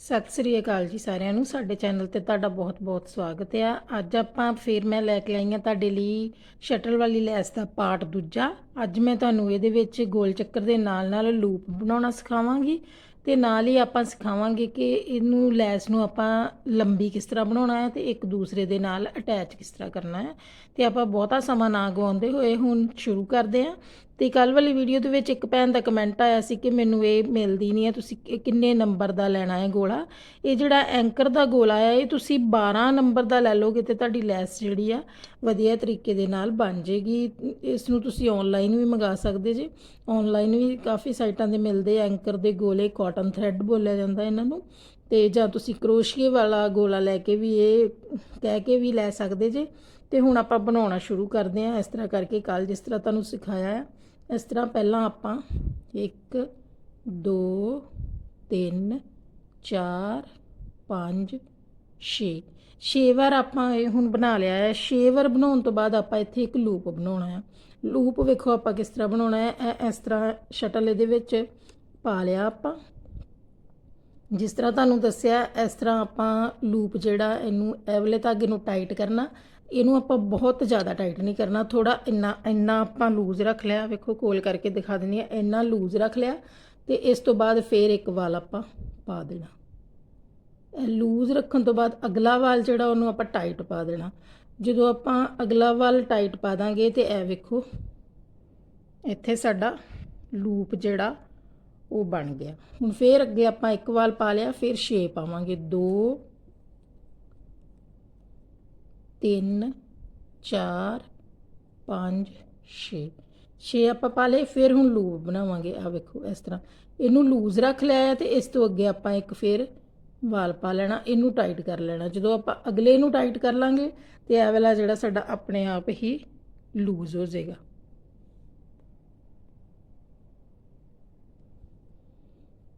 ਸਤਿ ਸ੍ਰੀ ਅਕਾਲ ਜੀ ਸਾਰਿਆਂ ਨੂੰ। ਸਾਡੇ ਚੈਨਲ ਤੇ ਤੁਹਾਡਾ ਬਹੁਤ-ਬਹੁਤ ਸਵਾਗਤ ਹੈ ਅੱਜ ਆਪਾਂ ਫਿਰ ਮੈਂ ਲੈ ਕੇ ਆਈ ਹਾਂ ਤੁਹਾਡੇ ਲਈ ਸ਼ਟਲ ਵਾਲੀ ਲੈਸ ਦਾ ਪਾਰਟ ਦੂਜਾ। ਅੱਜ ਮੈਂ ਤੁਹਾਨੂੰ ਇਹਦੇ ਵਿੱਚ ਗੋਲ ਚੱਕਰ ਦੇ ਨਾਲ-ਨਾਲ ਲੂਪ ਬਣਾਉਣਾ ਸਿਖਾਵਾਂਗੀ ਤੇ ਨਾਲ ਹੀ ਆਪਾਂ ਸਿਖਾਵਾਂਗੇ ਕਿ ਇਹਨੂੰ ਲੈਸ ਨੂੰ ਆਪਾਂ ਲੰਬੀ ਕਿਸ ਤਰ੍ਹਾਂ ਬਣਾਉਣਾ ਹੈ ਤੇ ਇੱਕ ਦੂਸਰੇ ਦੇ ਨਾਲ ਅਟੈਚ ਕਿਸ ਤਰ੍ਹਾਂ ਕਰਨਾ ਹੈ। ਤੇ ਆਪਾਂ ਬਹੁਤਾ ਸਮਾਂ ਨਾ ਗਵਾਉਂਦੇ ਹੋਏ ਹੁਣ ਸ਼ੁਰੂ ਕਰਦੇ ਹਾਂ। ਤੇ ਕੱਲ ਵਾਲੀ ਵੀਡੀਓ ਦੇ ਵਿੱਚ ਇੱਕ ਭੈਣ ਦਾ ਕਮੈਂਟ ਆਇਆ ਸੀ ਕਿ ਮੈਨੂੰ ਇਹ ਮਿਲਦੀ ਨਹੀਂ ਹੈ, ਤੁਸੀਂ ਕਿ- ਕਿੰਨੇ ਨੰਬਰ ਦਾ ਲੈਣਾ ਹੈ ਗੋਲਾ? ਇਹ ਜਿਹੜਾ ਐਂਕਰ ਦਾ ਗੋਲਾ ਹੈ ਇਹ ਤੁਸੀਂ 12 ਨੰਬਰ ਦਾ ਲੈ ਲਓਗੇ ਤੇ ਤੁਹਾਡੀ ਲੈਸ ਜਿਹੜੀ ਆ ਵਧੀਆ ਤਰੀਕੇ ਦੇ ਨਾਲ ਬਣ ਜੇਗੀ। ਇਸ ਨੂੰ ਤੁਸੀਂ ਆਨਲਾਈਨ ਵੀ ਮੰਗਾ ਸਕਦੇ ਜੇ। ਆਨਲਾਈਨ ਵੀ ਕਾਫੀ ਸਾਈਟਾਂ ਦੇ ਮਿਲਦੇ ਐਂਕਰ ਦੇ ਗੋਲੇ ਕਾਟਨ ਥ੍ਰੈਡ ਬੋਲਿਆ ਜਾਂਦਾ ਇਹਨਾਂ ਨੂੰ। ਤੇ ਜਾਂ ਤੁਸੀਂ ਕਰੋਸ਼ੀਏ ਵਾਲਾ ਗੋਲਾ ਲੈ ਕੇ ਵੀ ਇਹ ਕਹਿ ਕੇ ਵੀ ਲੈ ਸਕਦੇ ਜੇ। ਤੇ ਹੁਣ ਆਪਾਂ ਬਣਾਉਣਾ ਸ਼ੁਰੂ ਕਰਦੇ ਹਾਂ ਇਸ ਤਰ੍ਹਾਂ ਕਰਕੇ ਕੱਲ ਜਿਸ ਤਰ੍ਹਾਂ ਤੁਹਾਨੂੰ ਸਿਖਾਇਆ ਹੈ ਇਸ ਤਰ੍ਹਾਂ ਪਹਿਲਾਂ ਆਪਾਂ 1 2 3 4 5 6 ਛੇ ਵਾਰ ਆਪਾਂ ਇਹ ਹੁਣ ਬਣਾ ਲਿਆ ਹੈ। ਛੇ ਵਾਰ ਬਣਾਉਣ ਤੋਂ ਬਾਅਦ ਆਪਾਂ ਇੱਥੇ ਇੱਕ ਲੂਪ ਬਣਾਉਣਾ ਹੈ। ਲੂਪ ਵੇਖੋ ਆਪਾਂ ਕਿਸ ਤਰ੍ਹਾਂ ਬਣਾਉਣਾ ਹੈ। ਇਹ ਇਸ ਤਰ੍ਹਾਂ ਸ਼ਟਲ ਇਹਦੇ ਵਿੱਚ ਪਾ ਲਿਆ ਆਪਾਂ। ਜਿਸ ਤਰ੍ਹਾਂ ਤੁਹਾਨੂੰ ਦੱਸਿਆ, ਇਸ ਤਰ੍ਹਾਂ ਆਪਾਂ ਲੂਪ ਜਿਹੜਾ ਇਹਨੂੰ ਇਹ ਵਾਲੇ ਧਾਗੇ ਨੂੰ ਟਾਈਟ ਕਰਨਾ, ਇਹਨੂੰ ਆਪਾਂ ਬਹੁਤ ਜ਼ਿਆਦਾ ਟਾਈਟ ਨਹੀਂ ਕਰਨਾ। ਥੋੜਾ ਇੰਨਾ ਇੰਨਾ ਆਪਾਂ ਲੂਜ਼ ਰੱਖ ਲਿਆ। ਵੇਖੋ, ਕੋਲ ਕਰਕੇ ਦਿਖਾ ਦਿੰਦੀ ਆ ਇੰਨਾ ਲੂਜ਼ ਰੱਖ ਲਿਆ ਤੇ ਇਸ ਤੋਂ ਬਾਅਦ ਫੇਰ ਇੱਕ ਵਾਲ ਆਪਾਂ ਪਾ ਦੇਣਾ। ਇਹ ਲੂਜ਼ ਰੱਖਣ ਤੋਂ ਬਾਅਦ ਅਗਲਾ ਵਾਲ ਜਿਹੜਾ, ਉਹਨੂੰ ਆਪਾਂ ਟਾਈਟ ਪਾ ਦੇਣਾ। ਜਦੋਂ ਆਪਾਂ ਅਗਲਾ ਵਾਲ ਟਾਈਟ ਪਾ ਦਾਂਗੇ ਤੇ ਇਹ ਵੇਖੋ, ਇੱਥੇ ਸਾਡਾ ਲੂਪ ਜਿਹੜਾ ਉਹ ਬਣ ਗਿਆ। ਹੁਣ ਫੇਰ ਅੱਗੇ ਆਪਾਂ ਇੱਕ ਵਾਲ ਪਾ ਲਿਆ, ਫਿਰ 6 ਪਾਵਾਂਗੇ 2 3 4 5 6 6 ਆਪਾਂ ਪਾ ਲਏ, ਫਿਰ ਹੁਣ ਲੂਪ ਬਣਾਵਾਂਗੇ। ਆ ਵੇਖੋ, ਇਸ ਤਰ੍ਹਾਂ। ਇਹਨੂੰ ਲੂਜ਼ ਰੱਖ ਲਿਆ ਹੈ ਤੇ ਇਸ ਤੋਂ ਅੱਗੇ ਆਪਾਂ ਇੱਕ ਫਿਰ ਵਾਲ ਪਾ ਲੈਣਾ। ਇਹਨੂੰ ਟਾਈਟ ਕਰ ਲੈਣਾ। ਜਦੋਂ ਆਪਾਂ ਅਗਲੇ ਨੂੰ ਟਾਈਟ ਕਰ ਲਾਂਗੇ ਤੇ ਇਹ ਵਾਲਾ ਜਿਹੜਾ ਸਾਡਾ ਆਪਣੇ ਆਪ ਹੀ ਲੂਜ਼ ਹੋ ਜਾਏਗਾ।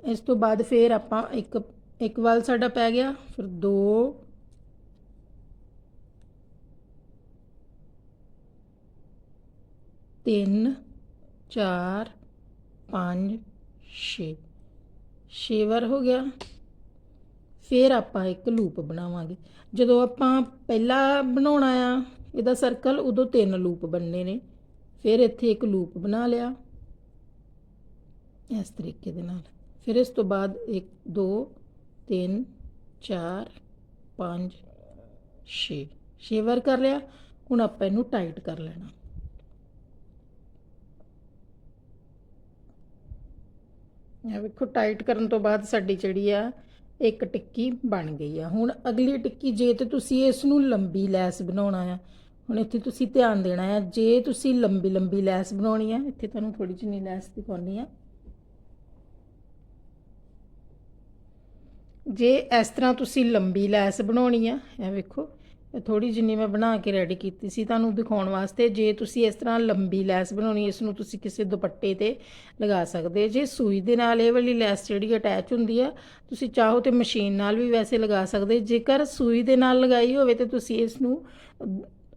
ਇਸ ਤੋਂ ਬਾਅਦ ਫਿਰ ਆਪਾਂ ਇੱਕ ਇੱਕ ਵਾਲ ਸਾਡਾ ਪੈ ਗਿਆ, ਫਿਰ ਦੋ, ਤਿੰਨ, ਚਾਰ, ਪੰਜ, ਛੇ। ਛੇ ਵਾਰ ਹੋ ਗਿਆ। ਫਿਰ ਆਪਾਂ ਇੱਕ ਲੂਪ ਬਣਾਵਾਂਗੇ। ਜਦੋਂ ਆਪਾਂ ਪਹਿਲਾ ਬਣਾਉਣਾ ਆ, ਇਹਦਾ ਸਰਕਲ ਉਦੋਂ ਤਿੰਨ ਲੂਪ ਬਣਨੇ ਨੇ। ਫਿਰ ਇੱਥੇ ਇੱਕ ਲੂਪ ਬਣਾ ਲਿਆ। ਇਸ ਤਰੀਕੇ ਦੇ ਨਾਲ। ਫਿਰ ਇਸ ਤੋਂ ਬਾਅਦ 1 2 3 4 5 6 ਛੇ ਵਾਰ ਕਰ ਲਿਆ, ਹੁਣ ਆਪਾਂ ਇਹਨੂੰ ਟਾਈਟ ਕਰ ਲੈਣਾ। ਇਹ ਵੇਖੋ, ਟਾਈਟ ਕਰਨ ਤੋਂ ਬਾਅਦ ਸਾਡੀ ਜਿਹੜੀ ਆ, ਇੱਕ ਟਿੱਕੀ ਬਣ ਗਈ ਆ। ਹੁਣ ਅਗਲੀ ਟਿੱਕੀ, ਜੇ ਤੇ ਤੁਸੀਂ ਇਸ ਨੂੰ ਲੰਬੀ ਲੈਸ ਬਣਾਉਣਾ ਆ, ਹੁਣ ਇੱਥੇ ਤੁਸੀਂ ਧਿਆਨ ਦੇਣਾ ਆ, ਜੇ ਤੁਸੀਂ ਲੰਬੀ ਲੰਬੀ ਲੈਸ ਬਣਾਉਣੀ ਆ, ਇੱਥੇ ਤੁਹਾਨੂੰ ਥੋੜੀ ਜਿਹੀ ਲੈਸ ਦਿਖਾਉਣੀ ਆ ਜੇ ਇਸ ਤਰ੍ਹਾਂ ਤੁਸੀਂ ਲੰਬੀ ਲੈਸ ਬਣਾਉਣੀ ਆ, ਇਹ ਵੇਖੋ, ਇਹ ਥੋੜੀ ਜਿੰਨੀ ਮੈਂ ਬਣਾ ਕੇ ਰੈਡੀ ਕੀਤੀ ਸੀ ਤੁਹਾਨੂੰ ਦਿਖਾਉਣ ਵਾਸਤੇ, ਜੇ ਤੁਸੀਂ ਇਸ ਤਰ੍ਹਾਂ ਲੰਬੀ ਲੈਸ ਬਣਾਉਣੀ, ਇਸ ਨੂੰ ਤੁਸੀਂ ਕਿਸੇ ਦੁਪੱਟੇ ਤੇ ਲਗਾ ਸਕਦੇ ਜੇ ਸੂਈ ਦੇ ਨਾਲ ਇਹ ਵਾਲੀ ਲੈਸ ਜਿਹੜੀ ਅਟੈਚ ਹੁੰਦੀ ਆ, ਤੁਸੀਂ ਚਾਹੋ ਤੇ ਮਸ਼ੀਨ ਨਾਲ ਵੀ ਵੈਸੇ ਲਗਾ ਸਕਦੇ ਜੇਕਰ ਸੂਈ ਦੇ ਨਾਲ ਲਗਾਈ ਹੋਵੇ ਤੇ ਤੁਸੀਂ ਇਸ ਨੂੰ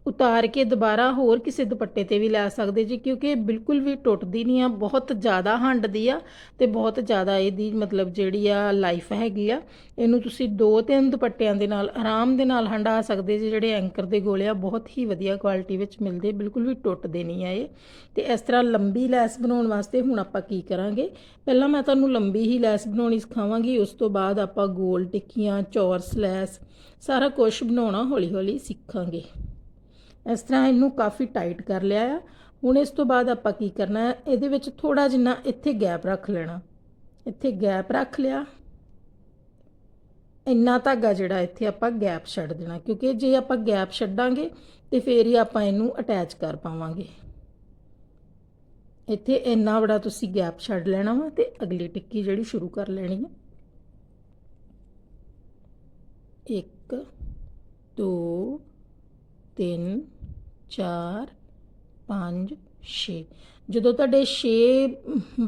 ਉਤਾਰ ਕੇ ਦੁਬਾਰਾ ਹੋਰ ਕਿਸੇ ਦੁਪੱਟੇ ਤੇ ਵੀ ਲੈ ਸਕਦੇ ਜੀ, ਕਿਉਂਕਿ ਇਹ ਬਿਲਕੁਲ ਵੀ ਟੁੱਟਦੀ ਨਹੀਂ ਆ, ਬਹੁਤ ਜ਼ਿਆਦਾ ਹੰਡਦੀ ਆ ਤੇ ਬਹੁਤ ਜ਼ਿਆਦਾ ਇਹਦੀ ਮਤਲਬ ਜਿਹੜੀ ਆ ਲਾਈਫ ਹੈਗੀ ਆ, ਇਹਨੂੰ ਤੁਸੀਂ ਦੋ ਤਿੰਨ ਦੁਪੱਟਿਆਂ ਦੇ ਨਾਲ, ਆਰਾਮ ਦੇ ਨਾਲ ਹੰਡਾ ਸਕਦੇ ਜੀ, ਜਿਹੜੇ ਐਂਕਰ ਦੇ ਗੋਲੇ ਆ, ਬਹੁਤ ਹੀ ਵਧੀਆ ਕੁਆਲਿਟੀ ਵਿੱਚ ਮਿਲਦੇ, ਬਿਲਕੁਲ ਵੀ ਟੁੱਟਦੇ ਨਹੀਂ ਆ ਇਹ। ਤੇ ਇਸ ਤਰ੍ਹਾਂ ਲੰਬੀ ਲੈਸ ਬਣਾਉਣ ਵਾਸਤੇ ਹੁਣ ਆਪਾਂ ਕੀ ਕਰਾਂਗੇ? ਪਹਿਲਾਂ ਮੈਂ ਤੁਹਾਨੂੰ ਲੰਬੀ ਹੀ ਲੈਸ ਬਣਾਉਣੀ ਸਿਖਾਵਾਂਗੀ, ਉਸ ਤੋਂ ਬਾਅਦ ਆਪਾਂ ਗੋਲ ਟਿੱਕੀਆਂ ਚੌਰਸ ਲੈਸ ਸਾਰਾ ਕੁਝ ਬਣਾਉਣਾ ਹੌਲੀ ਹੌਲੀ ਸਿੱਖਾਂਗੇ। ਇਸ ਤਰ੍ਹਾਂ ਇਹਨੂੰ ਕਾਫੀ ਟਾਈਟ ਕਰ ਲਿਆ ਆ। ਹੁਣ ਇਸ ਤੋਂ ਬਾਅਦ ਆਪਾਂ ਕੀ ਕਰਨਾ ਹੈ? ਇਹਦੇ ਵਿੱਚ ਥੋੜਾ ਜਿੰਨਾ ਇੱਥੇ ਗੈਪ ਰੱਖ ਲੈਣਾ। ਇੱਥੇ ਗੈਪ ਰੱਖ ਲਿਆ। ਇੰਨਾ ਧਾਗਾ ਜਿਹੜਾ ਇੱਥੇ ਆਪਾਂ ਗੈਪ ਛੱਡ ਦੇਣਾ, ਕਿਉਂਕਿ ਜੇ ਆਪਾਂ ਗੈਪ ਛੱਡਾਂਗੇ ਤੇ ਫੇਰ ਹੀ ਆਪਾਂ ਇਹਨੂੰ ਅਟੈਚ ਕਰ ਪਾਵਾਂਗੇ। ਇੱਥੇ ਇੰਨਾ ਬੜਾ ਤੁਸੀਂ ਗੈਪ ਛੱਡ ਲੈਣਾ ਵਾ ਤੇ ਅਗਲੀ ਟਿੱਕੀ ਜਿਹੜੀ ਸ਼ੁਰੂ ਕਰ ਲੈਣੀ ਹੈ 1 2 3 4 5 6 ਜਦੋਂ ਤੁਹਾਡੇ 6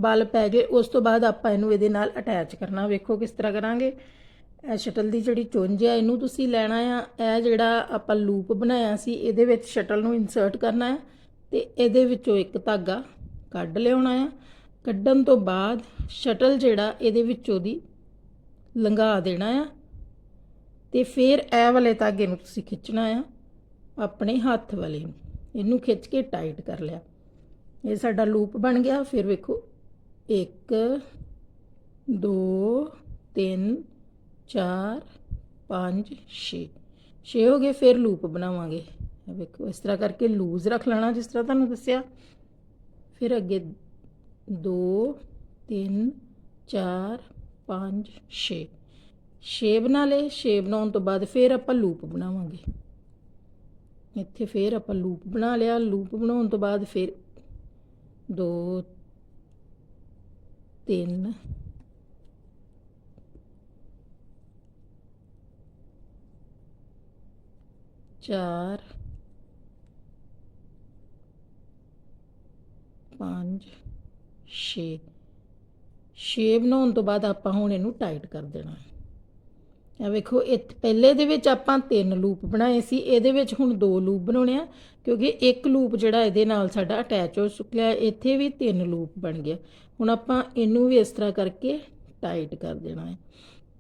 ਬਲ ਪੈ ਗਏ, ਉਸ ਤੋਂ ਬਾਅਦ ਆਪਾਂ ਇਹਨੂੰ ਇਹਦੇ ਨਾਲ ਅਟੈਚ ਕਰਨਾ। ਵੇਖੋ ਕਿਸ ਤਰ੍ਹਾਂ ਕਰਾਂਗੇ। ਇਹ ਸ਼ਟਲ ਦੀ ਜਿਹੜੀ ਚੁੰਝ ਆ, ਇਹਨੂੰ ਤੁਸੀਂ ਲੈਣਾ ਆ। ਇਹ ਜਿਹੜਾ ਆਪਾਂ ਲੂਪ ਬਣਾਇਆ ਸੀ, ਇਹਦੇ ਵਿੱਚ ਸ਼ਟਲ ਨੂੰ ਇਨਸਰਟ ਕਰਨਾ ਹੈ ਤੇ ਇਹਦੇ ਵਿੱਚੋਂ ਇੱਕ ਧਾਗਾ ਕੱਢ ਲਿਆਉਣਾ ਆ। ਕੱਢਣ ਤੋਂ ਬਾਅਦ ਸ਼ਟਲ ਜਿਹੜਾ, ਇਹਦੇ ਵਿੱਚੋਂ ਦੀ ਲੰਘਾ ਦੇਣਾ ਆ ਤੇ ਫਿਰ ਇਹ ਵਾਲੇ ਧਾਗੇ ਨੂੰ ਤੁਸੀਂ ਖਿੱਚਣਾ ਆ। ਆਪਣੇ ਹੱਥ ਵਾਲੇ ਇਹਨੂੰ ਖਿੱਚ ਕੇ ਟਾਈਟ ਕਰ ਲਿਆ। ਇਹ ਸਾਡਾ ਲੂਪ ਬਣ ਗਿਆ। ਫਿਰ ਵੇਖੋ। 1 2 3 4 5 6 6 ਹੋ ਗਏ। ਫਿਰ ਲੂਪ ਬਣਾਵਾਂਗੇ। ਵੇਖੋ। ਇਸ ਤਰ੍ਹਾਂ ਕਰਕੇ ਲੂਜ਼ ਰੱਖ ਲੈਣਾ, ਜਿਸ ਤਰ੍ਹਾਂ ਤੁਹਾਨੂੰ ਦੱਸਿਆ। ਫਿਰ ਅੱਗੇ 2 3 4 5 6 6 ਬਣਾ ਲਏ। 6 ਬਣਾਉਣ ਤੋਂ ਬਾਅਦ ਫਿਰ ਆਪਾਂ ਲੂਪ ਬਣਾਵਾਂਗੇ। ਇੱਥੇ ਫਿਰ ਆਪਾਂ ਲੂਪ ਬਣਾ ਲਿਆ। ਲੂਪ ਬਣਾਉਣ ਤੋਂ ਬਾਅਦ ਫਿਰ 2 3 ਚਾਰ, ਪੰਜ, ਛੇ। ਛੇ ਬਣਾਉਣ ਤੋਂ ਬਾਅਦ ਆਪਾਂ ਹੁਣ ਇਹਨੂੰ ਟਾਈਟ ਕਰ ਦੇਣਾ। ਆ ਵੇਖੋ, ਇਹ ਪਹਿਲੇ ਦੇ ਵਿੱਚ ਆਪਾਂ ਤਿੰਨ ਲੂਪ ਬਣਾਏ ਸੀ, ਇਹਦੇ ਵਿੱਚ ਹੁਣ ਦੋ ਲੂਪ ਬਣਾਉਣੇ ਆ, ਕਿਉਂਕਿ ਇੱਕ ਲੂਪ ਜਿਹੜਾ ਇਹਦੇ ਨਾਲ ਸਾਡਾ ਅਟੈਚ ਹੋ ਚੁੱਕਿਆ, ਇੱਥੇ ਵੀ ਤਿੰਨ ਲੂਪ ਬਣ ਗਿਆ ਹੁਣ ਆਪਾਂ ਇਹਨੂੰ ਵੀ ਇਸ ਤਰ੍ਹਾਂ ਕਰਕੇ ਟਾਈਟ ਕਰ ਦੇਣਾ ਹੈ।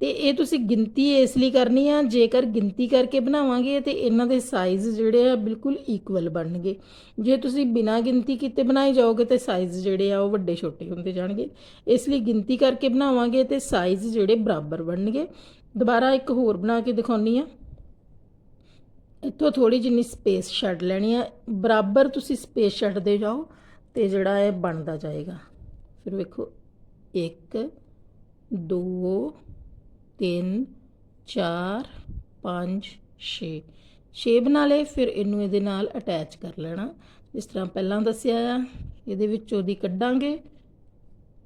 ਤੇ ਇਹ ਤੁਸੀਂ ਗਿਣਤੀ ਇਸ ਲਈ ਕਰਨੀ ਆ, ਜੇਕਰ ਗਿਣਤੀ ਕਰਕੇ ਬਣਾਵਾਂਗੇ ਤੇ ਇਹਨਾਂ ਦੇ ਸਾਈਜ਼ ਜਿਹੜੇ ਆ ਬਿਲਕੁਲ ਇਕੁਅਲ ਬਣਨਗੇ। ਜੇ ਤੁਸੀਂ ਬਿਨਾਂ ਗਿਣਤੀ ਕੀਤੇ ਬਣਾਏ ਜਾਓਗੇ ਤੇ ਸਾਈਜ਼ ਜਿਹੜੇ ਆ ਉਹ ਵੱਡੇ ਛੋਟੇ ਹੁੰਦੇ ਜਾਣਗੇ। ਇਸ ਲਈ ਗਿਣਤੀ ਕਰਕੇ ਬਣਾਵਾਂਗੇ ਤੇ ਸਾਈਜ਼ ਜਿਹੜੇ ਬਰਾਬਰ ਬਣਨਗੇ। ਦੁਬਾਰਾ ਇੱਕ ਹੋਰ ਬਣਾ ਕੇ ਦਿਖਾਉਣੀ ਆ। ਇੱਥੋਂ ਥੋੜੀ ਜਿੰਨੀ ਸਪੇਸ ਛੱਡ ਲੈਣੀ ਆ। ਬਰਾਬਰ ਤੁਸੀਂ ਸਪੇਸ ਛੱਡਦੇ ਜਾਓ ਤੇ ਜਿਹੜਾ ਇਹ ਬਣਦਾ ਜਾਏਗਾ। ਫਿਰ ਵੇਖੋ 1 2 3 4 5 6 6 ਬਣਾ ਲਏ, ਫਿਰ ਇਹਨੂੰ ਇਹਦੇ ਨਾਲ ਅਟੈਚ ਕਰ ਲੈਣਾ। ਜਿਸ ਤਰ੍ਹਾਂ ਪਹਿਲਾਂ ਦੱਸਿਆ ਆ, ਇਹਦੇ ਵਿੱਚੋਂ ਦੀ ਕੱਢਾਂਗੇ।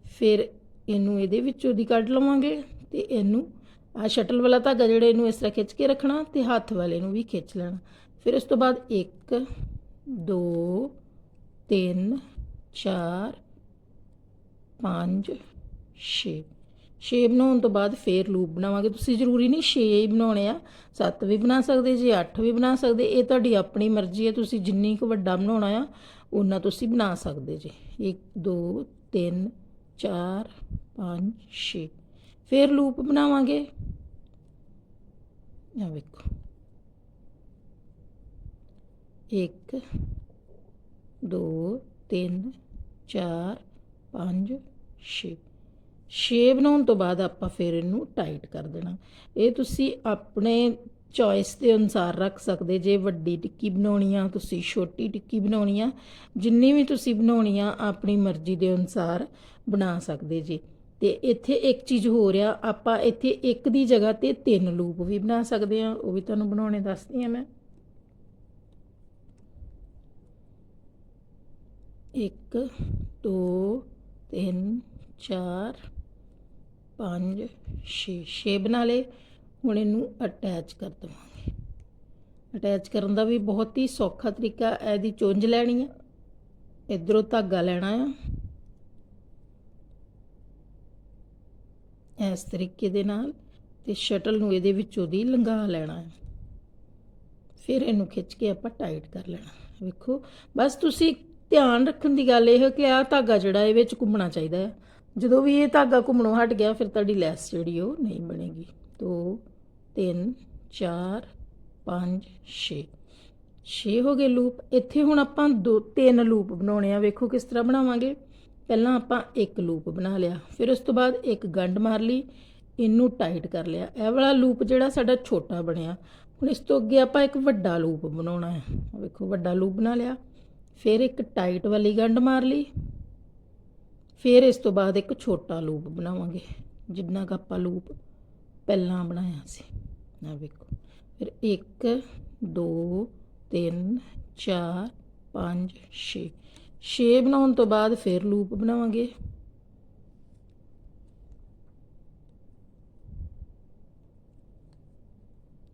ਫਿਰ ਇਹਨੂੰ ਇਹਦੇ ਵਿੱਚੋਂ ਦੀ ਕੱਢ ਲਵਾਂਗੇ ਤੇ ਇਹਨੂੰ ਆ ਸ਼ਟਲ ਵਾਲਾ ਧਾਗਾ ਜਿਹੜਾ ਇਹਨੂੰ ਇਸ ਤਰ੍ਹਾਂ ਖਿੱਚ ਕੇ ਰੱਖਣਾ ਤੇ ਹੱਥ ਵਾਲੇ ਨੂੰ ਵੀ ਖਿੱਚ ਲੈਣਾ। ਫਿਰ ਉਸ ਤੋਂ ਬਾਅਦ 1 2 3 4 5 6 6 ਬਣਾਉਣ ਤੋਂ ਬਾਅਦ ਫੇਰ ਲੂਪ ਬਣਾਵਾਂਗੇ। ਤੁਸੀਂ ਜ਼ਰੂਰੀ ਨਹੀਂ 6 ਹੀ ਬਣਾਉਣੇ ਆ। 7 ਵੀ ਬਣਾ ਸਕਦੇ, ਜੀ 8 ਵੀ ਬਣਾ ਸਕਦੇ। ਇਹ ਤੁਹਾਡੀ ਆਪਣੀ ਮਰਜ਼ੀ ਹੈ। ਤੁਸੀਂ ਜਿੰਨੀ ਕੁ ਵੱਡਾ ਬਣਾਉਣਾ ਆ ਉਹਨਾਂ ਤੁਸੀਂ ਬਣਾ ਸਕਦੇ ਜੀ। 1 2 3 4 5 6 ਫਿਰ ਲੂਪ ਬਣਾਵਾਂਗੇ। ਆ ਵੇਖੋ। 1 2 3 4 5 6 6 ਬਣਾਉਣ ਤੋਂ ਬਾਅਦ ਆਪਾਂ ਫਿਰ ਇਹਨੂੰ ਟਾਈਟ ਕਰ ਦੇਣਾ। ਇਹ ਤੁਸੀਂ ਆਪਣੇ ਚੋਇਸ ਦੇ ਅਨੁਸਾਰ ਰੱਖ ਸਕਦੇ। ਜੇ ਵੱਡੀ ਟਿੱਕੀ ਬਣਾਉਣੀ ਆ, ਤੁਸੀਂ ਛੋਟੀ ਟਿੱਕੀ ਬਣਾਉਣੀ ਆ, ਜਿੰਨੀ ਵੀ ਤੁਸੀਂ ਬਣਾਉਣੀ ਆ, ਆਪਣੀ ਮਰਜ਼ੀ ਦੇ ਅਨੁਸਾਰ ਬਣਾ ਸਕਦੇ ਜੀ। ਤੇ ਇੱਥੇ ਇੱਕ ਚੀਜ਼ ਹੋ ਰਿਹਾ ਆਪਾਂ ਇੱਥੇ ਇੱਕ ਦੀ ਜਗ੍ਹਾ ਤੇ ਤਿੰਨ ਲੂਪ ਵੀ ਬਣਾ ਸਕਦੇ ਆ। ਉਹ ਵੀ ਤੁਹਾਨੂੰ ਬਣਾਉਣੇ ਦੱਸਦੀ ਆ ਮੈਂ। ਇੱਕ, ਦੋ, ਤਿੰਨ, ਚਾਰ, ਪੰਜ, ਛੇ। ਛੇ ਬਣਾ ਲਏ। ਹੁਣ ਇਹਨੂੰ ਅਟੈਚ ਕਰ ਦਵਾਂਗੇ। ਅਟੈਚ ਕਰਨ ਦਾ ਵੀ ਬਹੁਤ ਹੀ ਸੌਖਾ ਤਰੀਕਾ, ਇਹਦੀ ਚੁੰਝ ਲੈਣੀ ਆ। ਇਧਰੋਂ ਧਾਗਾ ਲੈਣਾ ਆ। ਇਸ ਤਰੀਕੇ ਦੇ ਨਾਲ ਤੇ ਸ਼ਟਲ ਨੂੰ ਇਹਦੇ ਵਿੱਚੋਂ ਦੀ ਲੰਘਾ ਲੈਣਾ ਹੈ। ਫਿਰ ਇਹਨੂੰ ਖਿੱਚ ਕੇ ਆਪਾਂ ਟਾਈਟ ਕਰ ਲੈਣਾ। ਵੇਖੋ, ਬਸ ਤੁਸੀਂ ਧਿਆਨ ਰੱਖਣ ਦੀ ਗੱਲ ਇਹ ਹੈ ਕਿ ਆਹ ਧਾਗਾ ਜਿਹੜਾ ਇਹ ਵਿੱਚ ਘੁੰਮਣਾ ਚਾਹੀਦਾ ਹੈ। ਜਦੋਂ ਵੀ ਇਹ ਧਾਗਾ ਘੁੰਮਣੋਂ ਹਟ ਗਿਆ, ਫਿਰ ਤੁਹਾਡੀ ਲੈਸ ਜਿਹੜੀ ਉਹ ਨਹੀਂ ਬਣੇਗੀ। 2 3 4 5 6 6 ਹੋ ਗਏ ਲੂਪ। ਇੱਥੇ ਹੁਣ ਆਪਾਂ ਦੋ, ਤਿੰਨ ਲੂਪ ਬਣਾਉਣੇ ਆ। ਵੇਖੋ ਕਿਸ ਤਰ੍ਹਾਂ ਬਣਾਵਾਂਗੇ। ਪਹਿਲਾਂ ਆਪਾਂ ਇੱਕ ਲੂਪ ਬਣਾ ਲਿਆ, ਫਿਰ ਉਸ ਤੋਂ ਬਾਅਦ ਇੱਕ ਗੰਢ ਮਾਰ ਲਈ, ਇਹਨੂੰ ਟਾਈਟ ਕਰ ਲਿਆ। ਇਹ ਵਾਲਾ ਲੂਪ ਜਿਹੜਾ ਸਾਡਾ ਛੋਟਾ ਬਣਿਆ। ਹੁਣ ਇਸ ਤੋਂ ਅੱਗੇ ਆਪਾਂ ਇੱਕ ਵੱਡਾ ਲੂਪ ਬਣਾਉਣਾ ਹੈ। ਵੇਖੋ, ਵੱਡਾ ਲੂਪ ਬਣਾ ਲਿਆ। ਫਿਰ ਇੱਕ ਟਾਈਟ ਵਾਲੀ ਗੰਢ ਮਾਰ ਲਈ। ਫਿਰ ਇਸ ਤੋਂ ਬਾਅਦ ਇੱਕ ਛੋਟਾ ਲੂਪ ਬਣਾਵਾਂਗੇ, ਜਿੰਨਾ ਕ ਆਪਾਂ ਲੂਪ ਪਹਿਲਾਂ ਬਣਾਇਆ ਸੀ। ਆ ਵੇਖੋ, ਫਿਰ 1 2 3 4 5 6 6 ਬਣਾਉਣ ਤੋਂ ਬਾਅਦ ਫਿਰ ਲੂਪ ਬਣਾਵਾਂਗੇ।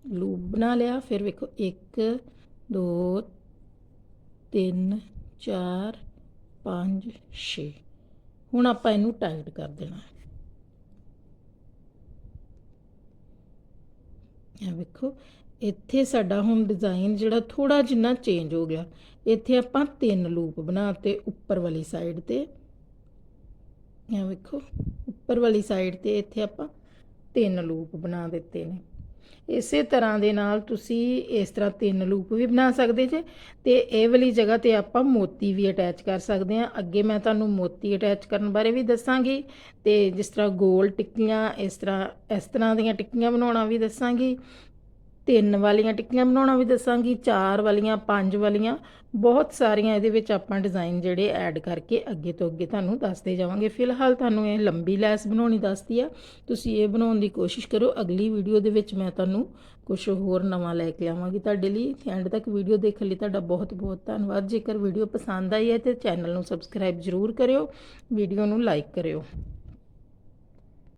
ਲੂਪ ਬਣਾ ਲਿਆ, ਫਿਰ ਵੇਖੋ 1 2 3 4 5 6 ਹੁਣ ਆਪਾਂ ਇਹਨੂੰ ਟਾਈਟ ਕਰ ਦੇਣਾ। ਇਹ ਵੇਖੋ ਇੱਥੇ ਸਾਡਾ ਹੁਣ ਡਿਜ਼ਾਈਨ ਜਿਹੜਾ ਥੋੜਾ ਜਿੰਨਾ ਚੇਂਜ ਹੋ ਗਿਆ, ਇੱਥੇ ਆਪਾਂ ਤਿੰਨ ਲੂਪ ਬਣਾਤੇ ਉੱਪਰ ਵਾਲੀ ਸਾਈਡ ਤੇ। ਇਹ ਵੇਖੋ, ਉੱਪਰ ਵਾਲੀ ਸਾਈਡ ਤੇ ਇੱਥੇ ਆਪਾਂ ਤਿੰਨ ਲੂਪ ਬਣਾ ਦਿੱਤੇ ਨੇ। ਇਸੇ ਤਰ੍ਹਾਂ ਦੇ ਨਾਲ ਤੁਸੀਂ ਇਸ ਤਰ੍ਹਾਂ ਤਿੰਨ ਲੂਪ ਵੀ ਬਣਾ ਸਕਦੇ ਜੇ, ਤੇ ਇਹ ਵਾਲੀ ਜਗ੍ਹਾ ਤੇ ਆਪਾਂ ਮੋਤੀ ਵੀ ਅਟੈਚ ਕਰ ਸਕਦੇ ਹਾਂ। ਅੱਗੇ ਮੈਂ ਤੁਹਾਨੂੰ ਮੋਤੀ ਅਟੈਚ ਕਰਨ ਬਾਰੇ ਵੀ ਦੱਸਾਂਗੀ, ਤੇ ਜਿਸ ਤਰ੍ਹਾਂ ਗੋਲ ਟਿੱਕੀਆਂ, ਇਸ ਤਰ੍ਹਾਂ ਇਸ ਤਰ੍ਹਾਂ ਦੀਆਂ ਟਿੱਕੀਆਂ ਬਣਾਉਣਾ ਵੀ ਦੱਸਾਂਗੀ। ਤਿੰਨ ਵਾਲੀਆਂ ਟਿੱਕੀਆਂ ਬਣਾਉਣਾ ਵੀ ਦੱਸਾਂਗੀ, ਚਾਰ ਵਾਲੀਆਂ, ਪੰਜ ਵਾਲੀਆਂ, ਬਹੁਤ ਸਾਰੀਆਂ ਇਹਦੇ ਵਿੱਚ ਆਪਾਂ ਡਿਜ਼ਾਈਨ ਜਿਹੜੇ ਐਡ ਕਰਕੇ ਅੱਗੇ ਤੋਂ ਅੱਗੇ ਤੁਹਾਨੂੰ ਦੱਸਦੇ ਜਾਵਾਂਗੇ। ਫਿਲਹਾਲ ਤੁਹਾਨੂੰ ਇਹ ਲੰਬੀ ਲੈਸ ਬਣਾਉਣੀ ਦੱਸਦੀ ਆ। ਤੁਸੀਂ ਇਹ ਬਣਾਉਣ ਦੀ ਕੋਸ਼ਿਸ਼ ਕਰੋ, ਅਗਲੀ ਵੀਡੀਓ ਦੇ ਵਿੱਚ ਮੈਂ ਤੁਹਾਨੂੰ ਕੁਝ ਹੋਰ ਨਵਾਂ ਲੈ ਕੇ ਆਵਾਂਗੀ ਤੁਹਾਡੇ ਲਈ। ਤੇ ਐਂਡ ਤੱਕ ਵੀਡੀਓ ਦੇਖਣ ਲਈ ਤੁਹਾਡਾ ਬਹੁਤ ਬਹੁਤ ਧੰਨਵਾਦ। ਜੇਕਰ ਵੀਡੀਓ ਪਸੰਦ ਆਈ ਹੈ ਤੇ ਚੈਨਲ ਨੂੰ ਸਬਸਕ੍ਰਾਈਬ ਜ਼ਰੂਰ ਕਰਿਓ ਵੀਡੀਓ ਨੂੰ ਲਾਈਕ ਕਰਿਓ।